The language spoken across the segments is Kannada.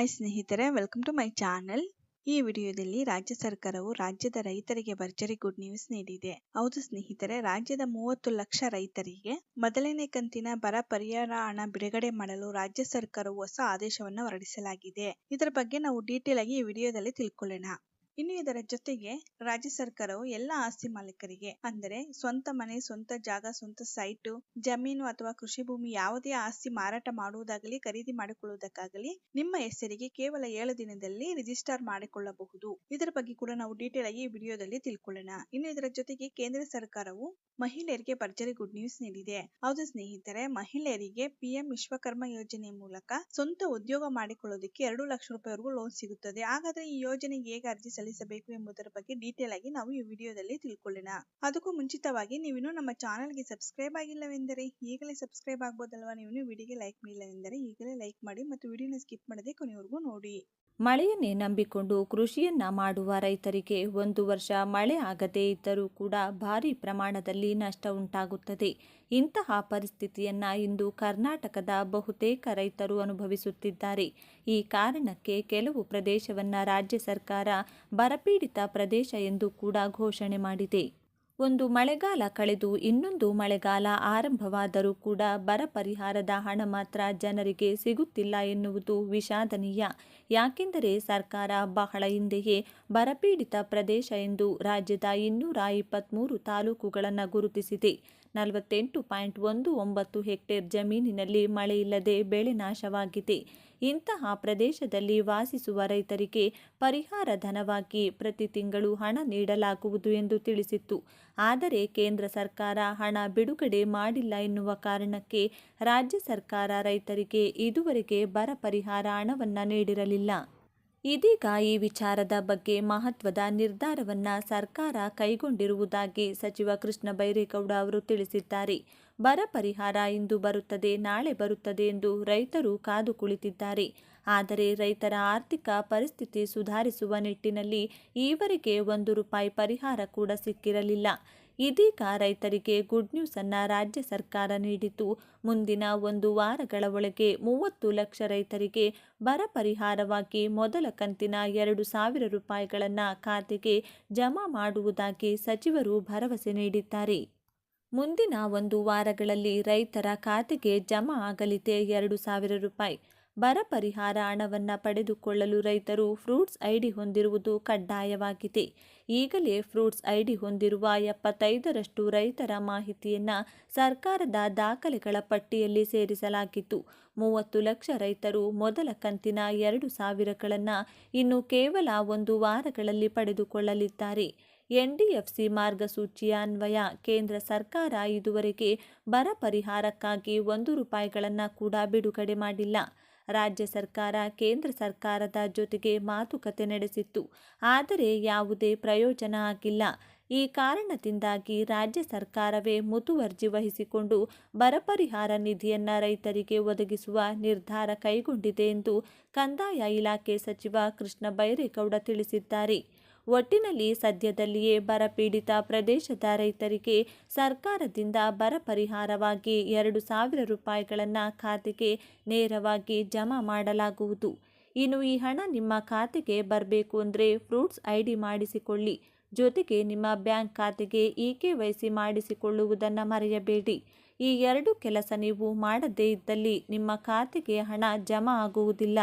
ಹಾಯ್ ಸ್ನೇಹಿತರೆ ವೆಲ್ಕಮ್ ಟು ಮೈ ಚಾನೆಲ್ ಈ ವಿಡಿಯೋದಲ್ಲಿ ರಾಜ್ಯ ಸರ್ಕಾರವು ರಾಜ್ಯದ ರೈತರಿಗೆ ಭರ್ಜರಿ ಗುಡ್ ನ್ಯೂಸ್ ನೀಡಿದೆ. ಹೌದು ಸ್ನೇಹಿತರೆ, ರಾಜ್ಯದ ಮೂವತ್ತು ಲಕ್ಷ ರೈತರಿಗೆ ಮೊದಲನೇ ಕಂತಿನ ಬರ ಪರಿಹಾರ ಹಣ ಬಿಡುಗಡೆ ಮಾಡಲು ರಾಜ್ಯ ಸರ್ಕಾರವು ಹೊಸ ಆದೇಶವನ್ನು ಹೊರಡಿಸಲಾಗಿದೆ. ಇದರ ಬಗ್ಗೆ ನಾವು ಡೀಟೇಲ್ ಆಗಿ ಈ ವಿಡಿಯೋದಲ್ಲಿ ತಿಳ್ಕೊಳ್ಳೋಣ. ಇನ್ನು ಇದರ ಜೊತೆಗೆ ರಾಜ್ಯ ಸರ್ಕಾರವು ಎಲ್ಲ ಆಸ್ತಿ ಮಾಲೀಕರಿಗೆ, ಅಂದರೆ ಸ್ವಂತ ಮನೆ, ಸ್ವಂತ ಜಾಗ, ಸ್ವಂತ ಸೈಟು, ಜಮೀನು ಅಥವಾ ಕೃಷಿ ಭೂಮಿ ಯಾವುದೇ ಆಸ್ತಿ ಮಾರಾಟ ಮಾಡುವುದಾಗಲಿ, ಖರೀದಿ ಮಾಡಿಕೊಳ್ಳುವುದಕ್ಕಾಗಲಿ ನಿಮ್ಮ ಹೆಸರಿಗೆ ಕೇವಲ ಏಳು ದಿನದಲ್ಲಿ ರಿಜಿಸ್ಟರ್ ಮಾಡಿಕೊಳ್ಳಬಹುದು. ಇದರ ಬಗ್ಗೆ ಕೂಡ ನಾವು ಡೀಟೇಲ್ ಆಗಿ ಈ ವಿಡಿಯೋದಲ್ಲಿ ತಿಳ್ಕೊಳ್ಳೋಣ. ಇನ್ನು ಇದರ ಜೊತೆಗೆ ಕೇಂದ್ರ ಸರ್ಕಾರವು ಮಹಿಳೆಯರಿಗೆ ಭರ್ಜರಿ ಗುಡ್ ನ್ಯೂಸ್ ನೀಡಿದೆ. ಹೌದು ಸ್ನೇಹಿತರೆ, ಮಹಿಳೆಯರಿಗೆ ಪಿಎಂ ವಿಶ್ವಕರ್ಮ ಯೋಜನೆ ಮೂಲಕ ಸ್ವಂತ ಉದ್ಯೋಗ ಮಾಡಿಕೊಳ್ಳೋದಕ್ಕೆ ಎರಡು ಲಕ್ಷ ರೂಪಾಯಿವರೆಗೂ ಲೋನ್ ಸಿಗುತ್ತದೆ. ಹಾಗಾದ್ರೆ ಈ ಯೋಜನೆಗೆ ಹೇಗೆ ಅರ್ಜಿ ಸಲ್ಲಿಸಬೇಕು ಎಂಬುದರ ಬಗ್ಗೆ ಡೀಟೇಲ್ ಆಗಿ ನಾವು ಈ ವಿಡಿಯೋದಲ್ಲಿ ತಿಳ್ಕೊಳ್ಳೋಣ. ಅದಕ್ಕೂ ಮುಂಚಿತವಾಗಿ ನೀವಿನ್ನು ನಮ್ಮ ಚಾನಲ್ಗೆ ಸಬ್ಸ್ಕ್ರೈಬ್ ಆಗಿಲ್ಲವೆಂದರೆ ಈಗಲೇ ಸಬ್ಸ್ಕ್ರೈಬ್ ಆಗ್ಬೋದಲ್ವಾ? ನೀವು ವಿಡಿಯೋಗೆ ಲೈಕ್ ಮಾಡಿಲ್ಲವೆಂದರೆ ಈಗಲೇ ಲೈಕ್ ಮಾಡಿ ಮತ್ತು ವಿಡಿಯೋನ ಸ್ಕಿಪ್ ಮಾಡದೆ ಕೊನೆಯವರೆಗೂ ನೋಡಿ. ಮಳೆಯನ್ನೇ ನಂಬಿಕೊಂಡು ಕೃಷಿಯನ್ನ ಮಾಡುವ ರೈತರಿಗೆ ಒಂದು ವರ್ಷ ಮಳೆ ಆಗದೇ ಇದ್ದರೂ ಕೂಡ ಭಾರಿ ಪ್ರಮಾಣದಲ್ಲಿ ನಷ್ಟ ಉಂಟಾಗುತ್ತದೆ. ಇಂತಹ ಪರಿಸ್ಥಿತಿಯನ್ನು ಇಂದು ಕರ್ನಾಟಕದ ಬಹುತೇಕ ರೈತರು ಅನುಭವಿಸುತ್ತಿದ್ದಾರೆ. ಈ ಕಾರಣಕ್ಕೆ ಕೆಲವು ಪ್ರದೇಶವನ್ನ ರಾಜ್ಯ ಸರ್ಕಾರ ಬರಪೀಡಿತ ಪ್ರದೇಶ ಎಂದು ಕೂಡ ಘೋಷಣೆ ಮಾಡಿದೆ. ಒಂದು ಮಳೆಗಾಲ ಕಳೆದು ಇನ್ನೊಂದು ಮಳೆಗಾಲ ಆರಂಭವಾದರೂ ಕೂಡ ಬರ ಪರಿಹಾರದ ಹಣ ಮಾತ್ರ ಜನರಿಗೆ ಸಿಗುತ್ತಿಲ್ಲ ಎನ್ನುವುದು ವಿಷಾದನೀಯ. ಯಾಕೆಂದರೆ ಸರ್ಕಾರ ಬಹಳ ಹಿಂದೆಯೇ ಬರಪೀಡಿತ ಪ್ರದೇಶ ಎಂದು ರಾಜ್ಯದ ಇನ್ನೂರ ಇಪ್ಪತ್ತ್ಮೂರು ತಾಲೂಕುಗಳನ್ನು ಗುರುತಿಸಿದೆ. ನಲವತ್ತೆಂಟು ಪಾಯಿಂಟ್ ಒಂದು ಒಂಬತ್ತು ಹೆಕ್ಟೇರ್ ಜಮೀನಿನಲ್ಲಿ ಮಳೆಯಿಲ್ಲದೆ ಬೆಳೆ ನಾಶವಾಗಿದೆ. ಇಂತಹ ಪ್ರದೇಶದಲ್ಲಿ ವಾಸಿಸುವ ರೈತರಿಗೆ ಪರಿಹಾರ ಧನವಾಗಿ ಪ್ರತಿ ತಿಂಗಳು ಹಣ ನೀಡಲಾಗುವುದು ಎಂದು ತಿಳಿಸಿತ್ತು. ಆದರೆ ಕೇಂದ್ರ ಸರ್ಕಾರ ಹಣ ಬಿಡುಗಡೆ ಮಾಡಿಲ್ಲ ಎನ್ನುವ ಕಾರಣಕ್ಕೆ ರಾಜ್ಯ ಸರ್ಕಾರ ರೈತರಿಗೆ ಇದುವರೆಗೆ ಬರ ಪರಿಹಾರ ಹಣವನ್ನು ನೀಡಿರಲಿಲ್ಲ. ಇದೀಗ ಈ ವಿಚಾರದ ಬಗ್ಗೆ ಮಹತ್ವದ ನಿರ್ಧಾರವನ್ನು ಸರ್ಕಾರ ಕೈಗೊಂಡಿರುವುದಾಗಿ ಸಚಿವ ಕೃಷ್ಣ ಬೈರೇಗೌಡ ಅವರು ತಿಳಿಸಿದ್ದಾರೆ. ಬರ ಪರಿಹಾರ ಇಂದು ಬರುತ್ತದೆ, ನಾಳೆ ಬರುತ್ತದೆ ಎಂದು ರೈತರು ಕಾದು ಕುಳಿತಿದ್ದಾರೆ. ಆದರೆ ರೈತರ ಆರ್ಥಿಕ ಪರಿಸ್ಥಿತಿ ಸುಧಾರಿಸುವ ನಿಟ್ಟಿನಲ್ಲಿ ಈವರೆಗೆ ಒಂದು ರೂಪಾಯಿ ಪರಿಹಾರ ಕೂಡ ಸಿಕ್ಕಿರಲಿಲ್ಲ. ಇದೀಗ ರೈತರಿಗೆ ಗುಡ್ ನ್ಯೂಸ್ ಅನ್ನ ರಾಜ್ಯ ಸರ್ಕಾರ ನೀಡಿತು ಮುಂದಿನ ಒಂದು ವಾರಗಳ ಒಳಗೆ ಮೂವತ್ತು ಲಕ್ಷ ರೈತರಿಗೆ ಬರ ಪರಿಹಾರವಾಗಿ ಮೊದಲ ಕಂತಿನ ಎರಡು ಸಾವಿರ ರೂಪಾಯಿಗಳನ್ನು ಖಾತೆಗೆ ಜಮಾ ಮಾಡುವುದಾಗಿ ಸಚಿವರು ಭರವಸೆ ನೀಡಿದ್ದಾರೆ. ಮುಂದಿನ ಒಂದು ವಾರಗಳಲ್ಲಿ ರೈತರ ಖಾತೆಗೆ ಜಮಾ ಆಗಲಿದೆ ಎರಡು ಸಾವಿರ ರೂಪಾಯಿ. ಬರ ಪರಿಹಾರ ಹಣವನ್ನು ಪಡೆದುಕೊಳ್ಳಲು ರೈತರು ಫ್ರೂಟ್ಸ್ ಐಡಿ ಹೊಂದಿರುವುದು ಕಡ್ಡಾಯವಾಗಿದೆ. ಈಗಲೇ ಫ್ರೂಟ್ಸ್ ಐಡಿ ಹೊಂದಿರುವ ಎಪ್ಪತ್ತೈದರಷ್ಟು ರೈತರ ಮಾಹಿತಿಯನ್ನು ಸರ್ಕಾರದ ದಾಖಲೆಗಳ ಪಟ್ಟಿಯಲ್ಲಿ ಸೇರಿಸಲಾಗಿತ್ತು. ಮೂವತ್ತು ಲಕ್ಷ ರೈತರು ಮೊದಲ ಕಂತಿನ ಎರಡು ಸಾವಿರಗಳನ್ನು ಇನ್ನು ಕೇವಲ ಒಂದು ವಾರಗಳಲ್ಲಿ ಪಡೆದುಕೊಳ್ಳಲಿದ್ದಾರೆ. ಎನ್ಡಿಎಫ್ಸಿ ಮಾರ್ಗಸೂಚಿಯ ಅನ್ವಯ, ಕೇಂದ್ರ ಸರ್ಕಾರ ಇದುವರೆಗೆ ಬರ ಪರಿಹಾರಕ್ಕಾಗಿ ಒಂದು ರೂಪಾಯಿಗಳನ್ನು ಕೂಡ ಬಿಡುಗಡೆ ಮಾಡಿಲ್ಲ. ರಾಜ್ಯ ಸರ್ಕಾರ, ಕೇಂದ್ರ ಸರ್ಕಾರದ ಜೊತೆಗೆ ಮಾತುಕತೆ ನಡೆಸಿತ್ತು. ಆದರೆ ಯಾವುದೇ ಪ್ರಯೋಜನ ಆಗಿಲ್ಲ. ಈ ಕಾರಣದಿಂದಾಗಿ ರಾಜ್ಯ ಸರ್ಕಾರವೇ ಮುತುವರ್ಜಿ ವಹಿಸಿಕೊಂಡು ಬರ ಪರಿಹಾರ ನಿಧಿಯನ್ನು ರೈತರಿಗೆ ಒದಗಿಸುವ ನಿರ್ಧಾರ ಕೈಗೊಂಡಿದೆ ಎಂದು ಕಂದಾಯ ಇಲಾಖೆ ಸಚಿವ ಕೃಷ್ಣ ಬೈರೇಗೌಡ ತಿಳಿಸಿದ್ದಾರೆ. ಒಟ್ಟಿನಲ್ಲಿ ಸದ್ಯದಲ್ಲಿಯೇ ಬರಪೀಡಿತ ಪ್ರದೇಶದ ರೈತರಿಗೆ ಸರ್ಕಾರದಿಂದ ಬರ ಪರಿಹಾರವಾಗಿ ಎರಡು ಸಾವಿರ ರೂಪಾಯಿಗಳನ್ನು ಖಾತೆಗೆ ನೇರವಾಗಿ ಜಮಾ ಮಾಡಲಾಗುವುದು. ಇನ್ನು ಈ ಹಣ ನಿಮ್ಮ ಖಾತೆಗೆ ಬರಬೇಕು ಅಂದರೆ ಫ್ರೂಟ್ಸ್ ಐ ಡಿ ಮಾಡಿಸಿಕೊಳ್ಳಿ. ಜೊತೆಗೆ ನಿಮ್ಮ ಬ್ಯಾಂಕ್ ಖಾತೆಗೆ ಇ ಕೆ ವೈ ಸಿ ಮಾಡಿಸಿಕೊಳ್ಳುವುದನ್ನು ಮರೆಯಬೇಡಿ. ಈ ಎರಡು ಕೆಲಸ ನೀವು ಮಾಡದೇ ಇದ್ದಲ್ಲಿ ನಿಮ್ಮ ಖಾತೆಗೆ ಹಣ ಜಮಾ ಆಗುವುದಿಲ್ಲ.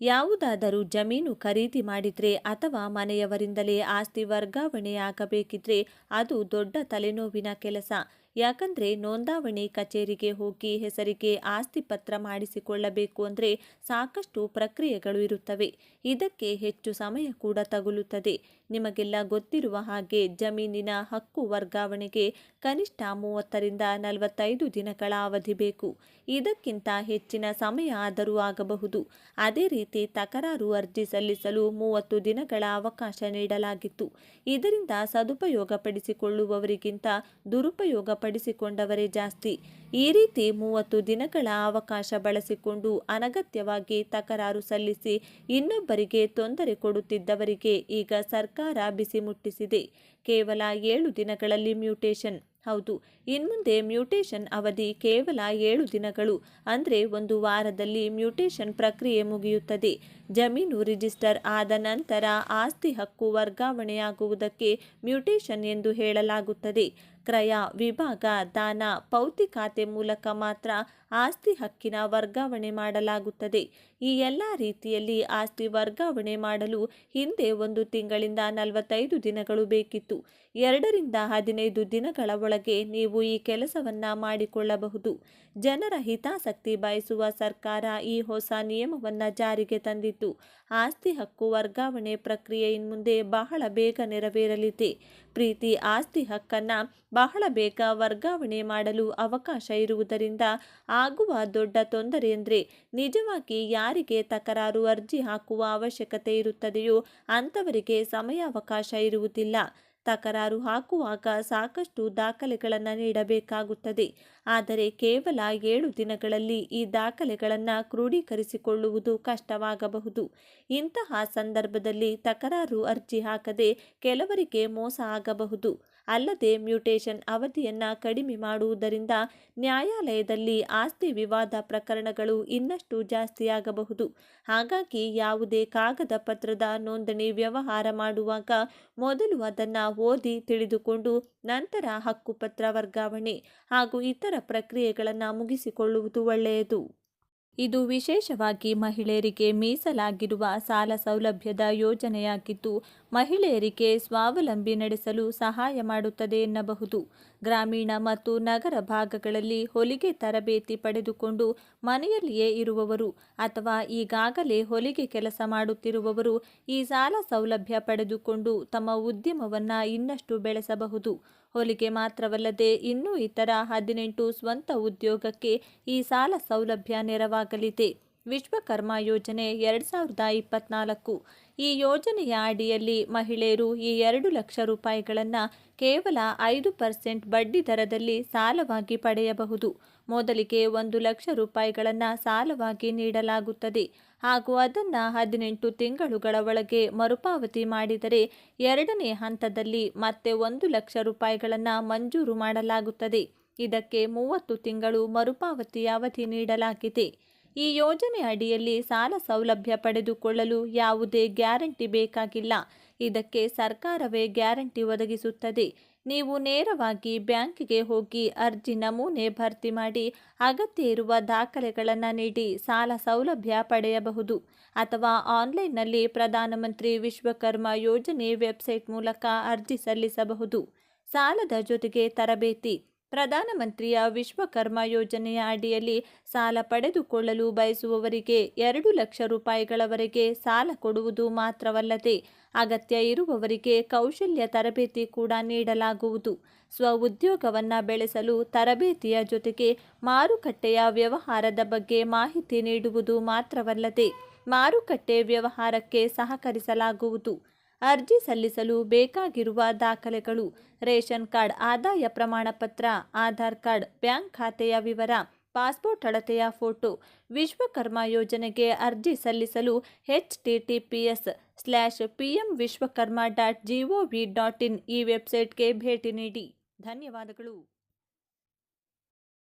ಯಾವುದಾದರೂ ಜಮೀನು ಖರೀದಿ ಮಾಡಿದರೆ ಅಥವಾ ಮನೆಯವರಿಂದಲೇ ಆಸ್ತಿ ವರ್ಗಾವಣೆಯಾಗಬೇಕಿದ್ರೆ ಅದು ದೊಡ್ಡ ತಲೆನೋವಿನ ಕೆಲಸ. ಯಾಕಂದ್ರೆ ನೋಂದಾವಣಿ ಕಚೇರಿಗೆ ಹೋಗಿ ಹೆಸರಿಗೆ ಆಸ್ತಿ ಪತ್ರ ಮಾಡಿಸಿಕೊಳ್ಳಬೇಕು ಅಂದರೆ ಸಾಕಷ್ಟು ಪ್ರಕ್ರಿಯೆಗಳು ಇರುತ್ತವೆ. ಇದಕ್ಕೆ ಹೆಚ್ಚು ಸಮಯ ಕೂಡ ತಗುಲುತ್ತದೆ. ನಿಮಗೆಲ್ಲ ಗೊತ್ತಿರುವ ಹಾಗೆ ಜಮೀನಿನ ಹಕ್ಕು ವರ್ಗಾವಣೆಗೆ ಕನಿಷ್ಠ ಮೂವತ್ತರಿಂದ ನಲವತ್ತೈದು ದಿನಗಳ ಅವಧಿ ಬೇಕು. ಇದಕ್ಕಿಂತ ಹೆಚ್ಚಿನ ಸಮಯ ಆದರೂ ಆಗಬಹುದು. ಅದೇ ರೀತಿ ತಕರಾರು ಅರ್ಜಿ ಸಲ್ಲಿಸಲು ಮೂವತ್ತು ದಿನಗಳ ಅವಕಾಶ ನೀಡಲಾಗಿತ್ತು. ಇದರಿಂದ ಸದುಪಯೋಗ ಪಡಿಸಿಕೊಳ್ಳುವವರಿಗಿಂತ ದುರುಪಯೋಗ ಪಡಿಸಿಕೊಂಡವರೇ ಜಾಸ್ತಿ. ಈ ರೀತಿ ಮೂವತ್ತು ದಿನಗಳ ಅವಕಾಶ ಬಳಸಿಕೊಂಡು ಅನಗತ್ಯವಾಗಿ ತಕರಾರು ಸಲ್ಲಿಸಿ ಇನ್ನೊಬ್ಬರಿಗೆ ತೊಂದರೆ ಕೊಡುತ್ತಿದ್ದವರಿಗೆ ಈಗ ಸರ್ಕಾರ ಬಿಸಿ ಮುಟ್ಟಿಸಿದೆ. ಕೇವಲ ಏಳು ದಿನಗಳಲ್ಲಿ ಮ್ಯೂಟೇಷನ್. ಹೌದು, ಇನ್ಮುಂದೆ ಮ್ಯೂಟೇಷನ್ ಅವಧಿ ಕೇವಲ ಏಳು ದಿನಗಳು. ಅಂದರೆ ಒಂದು ವಾರದಲ್ಲಿ ಮ್ಯೂಟೇಷನ್ ಪ್ರಕ್ರಿಯೆ ಮುಗಿಯುತ್ತದೆ. ಜಮೀನು ರಿಜಿಸ್ಟರ್ ಆದ ನಂತರ ಆಸ್ತಿ ಹಕ್ಕು ವರ್ಗಾವಣೆಯಾಗುವುದಕ್ಕೆ ಮ್ಯೂಟೇಷನ್ ಎಂದು ಹೇಳಲಾಗುತ್ತದೆ. ಕ್ರಯ ವಿಭಾಗ ದಾನ ಪೌತಿ ಖಾತೆ ಮೂಲಕ ಮಾತ್ರ ಆಸ್ತಿ ಹಕ್ಕಿನ ವರ್ಗಾವಣೆ ಮಾಡಲಾಗುತ್ತದೆ. ಈ ಎಲ್ಲ ರೀತಿಯಲ್ಲಿ ಆಸ್ತಿ ವರ್ಗಾವಣೆ ಮಾಡಲು ಹಿಂದೆ ಒಂದು ತಿಂಗಳಿಂದ ನಲವತ್ತೈದು ದಿನಗಳು ಬೇಕಿತ್ತು. ಎರಡರಿಂದ ಹದಿನೈದು ದಿನಗಳ ಒಳಗೆ ನೀವು ಈ ಕೆಲಸವನ್ನ ಮಾಡಿಕೊಳ್ಳಬಹುದು. ಜನರ ಹಿತಾಸಕ್ತಿ ಬಯಸುವ ಸರ್ಕಾರ ಈ ಹೊಸ ನಿಯಮವನ್ನ ಜಾರಿಗೆ ತಂದಿತ್ತು. ಆಸ್ತಿ ಹಕ್ಕು ವರ್ಗಾವಣೆ ಪ್ರಕ್ರಿಯೆ ಇನ್ಮುಂದೆ ಬಹಳ ಬೇಗ ನೆರವೇರಲಿದೆ. ಪ್ರೀತಿ ಆಸ್ತಿ ಹಕ್ಕನ್ನ ಬಹಳ ಬೇಗ ವರ್ಗಾವಣೆ ಮಾಡಲು ಅವಕಾಶ ಇರುವುದರಿಂದ ಆಗುವ ದೊಡ್ಡ ತೊಂದರೆ ಎಂದರೆ ನಿಜವಾಗಿ ಯಾರಿಗೆ ತಕರಾರು ಅರ್ಜಿ ಹಾಕುವ ಅವಶ್ಯಕತೆ ಇರುತ್ತದೆಯೋ ಅಂಥವರಿಗೆ ಸಮಯಾವಕಾಶ ಇರುವುದಿಲ್ಲ. ತಕರಾರು ಹಾಕುವಾಗ ಸಾಕಷ್ಟು ದಾಖಲೆಗಳನ್ನು ನೀಡಬೇಕಾಗುತ್ತದೆ. ಆದರೆ ಕೇವಲ ಏಳು ದಿನಗಳಲ್ಲಿ ಈ ದಾಖಲೆಗಳನ್ನು ಕ್ರೋಢೀಕರಿಸಿಕೊಳ್ಳುವುದು ಕಷ್ಟವಾಗಬಹುದು. ಇಂತಹ ಸಂದರ್ಭದಲ್ಲಿ ತಕರಾರು ಅರ್ಜಿ ಹಾಕದೆ ಕೆಲವರಿಗೆ ಮೋಸ ಆಗಬಹುದು. ಅಲ್ಲದೆ ಮ್ಯೂಟೇಷನ್ ಅವಧಿಯನ್ನು ಕಡಿಮೆ ಮಾಡುವುದರಿಂದ ನ್ಯಾಯಾಲಯದಲ್ಲಿ ಆಸ್ತಿ ವಿವಾದ ಪ್ರಕರಣಗಳು ಇನ್ನಷ್ಟು ಜಾಸ್ತಿಯಾಗಬಹುದು. ಹಾಗಾಗಿ ಯಾವುದೇ ಕಾಗದ ಪತ್ರದ ನೋಂದಣಿ ವ್ಯವಹಾರ ಮಾಡುವಾಗ ಮೊದಲು ಅದನ್ನು ಓದಿ ತಿಳಿದುಕೊಂಡು ನಂತರ ಹಕ್ಕುಪತ್ರ ವರ್ಗಾವಣೆ ಹಾಗೂ ಇತರ ಪ್ರಕ್ರಿಯೆಗಳನ್ನು ಮುಗಿಸಿಕೊಳ್ಳುವುದು ಒಳ್ಳೆಯದು. ಇದು ವಿಶೇಷವಾಗಿ ಮಹಿಳೆಯರಿಗೆ ಮೀಸಲಾಗಿರುವ ಸಾಲ ಸೌಲಭ್ಯದ ಯೋಜನೆಯಾಗಿದ್ದು ಮಹಿಳೆಯರಿಗೆ ಸ್ವಾವಲಂಬಿ ನಡೆಸಲು ಸಹಾಯ ಮಾಡುತ್ತದೆ ಎನ್ನಬಹುದು. ಗ್ರಾಮೀಣ ಮತ್ತು ನಗರ ಭಾಗಗಳಲ್ಲಿ ಹೊಲಿಗೆ ತರಬೇತಿ ಪಡೆದುಕೊಂಡು ಮನೆಯಲ್ಲಿಯೇ ಇರುವವರು ಅಥವಾ ಈಗಾಗಲೇ ಹೊಲಿಗೆ ಕೆಲಸ ಮಾಡುತ್ತಿರುವವರು ಈ ಸಾಲ ಸೌಲಭ್ಯ ಪಡೆದುಕೊಂಡು ತಮ್ಮ ಉದ್ಯಮವನ್ನು ಇನ್ನಷ್ಟು ಬೆಳೆಸಬಹುದು. ಹೊಲಿಗೆ ಮಾತ್ರವಲ್ಲದೆ ಇನ್ನೂ ಇತರ ಹದಿನೆಂಟು ಸ್ವಂತ ಉದ್ಯೋಗಕ್ಕೆ ಈ ಸಾಲ ಸೌಲಭ್ಯ ನೆರವಾಗಲಿದೆ. ವಿಶ್ವಕರ್ಮ ಯೋಜನೆ ಎರಡು ಸಾವಿರದ ಇಪ್ಪತ್ನಾಲ್ಕು. ಈ ಯೋಜನೆಯ ಅಡಿಯಲ್ಲಿ ಮಹಿಳೆಯರು ಈ ಎರಡು ಲಕ್ಷ ರೂಪಾಯಿಗಳನ್ನು ಕೇವಲ ಐದು ಪರ್ಸೆಂಟ್ ಬಡ್ಡಿ ದರದಲ್ಲಿ ಸಾಲವಾಗಿ ಪಡೆಯಬಹುದು. ಮೊದಲಿಗೆ ಒಂದು ಲಕ್ಷ ರೂಪಾಯಿಗಳನ್ನು ಸಾಲವಾಗಿ ನೀಡಲಾಗುತ್ತದೆ. ಹಾಗೂ ಅದನ್ನು ಹದಿನೆಂಟು ತಿಂಗಳುಗಳ ಒಳಗೆ ಮರುಪಾವತಿ ಮಾಡಿದರೆ ಎರಡನೇ ಹಂತದಲ್ಲಿ ಮತ್ತೆ ಒಂದು ಲಕ್ಷ ರೂಪಾಯಿಗಳನ್ನು ಮಂಜೂರು ಮಾಡಲಾಗುತ್ತದೆ. ಇದಕ್ಕೆ ಮೂವತ್ತು ತಿಂಗಳು ಮರುಪಾವತಿ ಅವಧಿ ನೀಡಲಾಗಿದೆ. ಈ ಯೋಜನೆ ಅಡಿಯಲ್ಲಿ ಸಾಲ ಸೌಲಭ್ಯ ಪಡೆದುಕೊಳ್ಳಲು ಯಾವುದೇ ಗ್ಯಾರಂಟಿ ಬೇಕಾಗಿಲ್ಲ. ಇದಕ್ಕೆ ಸರ್ಕಾರವೇ ಗ್ಯಾರಂಟಿ ಒದಗಿಸುತ್ತದೆ. ನೀವು ನೇರವಾಗಿ ಬ್ಯಾಂಕಿಗೆ ಹೋಗಿ ಅರ್ಜಿ ನಮೂನೆ ಭರ್ತಿ ಮಾಡಿ ಅಗತ್ಯ ಇರುವ ದಾಖಲೆಗಳನ್ನು ನೀಡಿ ಸಾಲ ಸೌಲಭ್ಯ ಪಡೆಯಬಹುದು. ಅಥವಾ ಆನ್ಲೈನ್ನಲ್ಲಿ ಪ್ರಧಾನಮಂತ್ರಿ ವಿಶ್ವಕರ್ಮ ಯೋಜನೆ ವೆಬ್ಸೈಟ್ ಮೂಲಕ ಅರ್ಜಿ ಸಲ್ಲಿಸಬಹುದು. ಸಾಲದ ಜೊತೆಗೆ ತರಬೇತಿ. ಪ್ರಧಾನಮಂತ್ರಿಯ ವಿಶ್ವಕರ್ಮ ಯೋಜನೆಯ ಅಡಿಯಲ್ಲಿ ಸಾಲ ಪಡೆದುಕೊಳ್ಳಲು ಬಯಸುವವರಿಗೆ ಎರಡು ಲಕ್ಷ ರೂಪಾಯಿಗಳವರೆಗೆ ಸಾಲ ಕೊಡುವುದು ಮಾತ್ರವಲ್ಲದೆ ಅಗತ್ಯ ಇರುವವರಿಗೆ ಕೌಶಲ್ಯ ತರಬೇತಿ ಕೂಡ ನೀಡಲಾಗುವುದು. ಸ್ವ ಉದ್ಯೋಗವನ್ನು ಬೆಳೆಸಲು ತರಬೇತಿಯ ಜೊತೆಗೆ ಮಾರುಕಟ್ಟೆಯ ವ್ಯವಹಾರದ ಬಗ್ಗೆ ಮಾಹಿತಿ ನೀಡುವುದು ಮಾತ್ರವಲ್ಲದೆ ಮಾರುಕಟ್ಟೆ ವ್ಯವಹಾರಕ್ಕೆ ಸಹಕರಿಸಲಾಗುವುದು. ಅರ್ಜಿ ಸಲ್ಲಿಸಲು ಬೇಕಾಗಿರುವ ದಾಖಲೆಗಳು, ರೇಷನ್ ಕಾರ್ಡ್ ಆದಾಯ ಪ್ರಮಾಣ ಪತ್ರ, ಆಧಾರ್ ಕಾರ್ಡ್, ಬ್ಯಾಂಕ್ ಖಾತೆಯ ವಿವರ, ಪಾಸ್ಪೋರ್ಟ್ ಅಳತೆಯ ಫೋಟೋ, ವಿಶ್ವಕರ್ಮ ಯೋಜನೆಗೆ ಅರ್ಜಿ ಸಲ್ಲಿಸಲು H T T P S slash P M Vishwakarma dot G O V dot in ಈ ವೆಬ್ಸೈಟ್ಗೆ ಭೇಟಿ ನೀಡಿ. ಧನ್ಯವಾದಗಳು.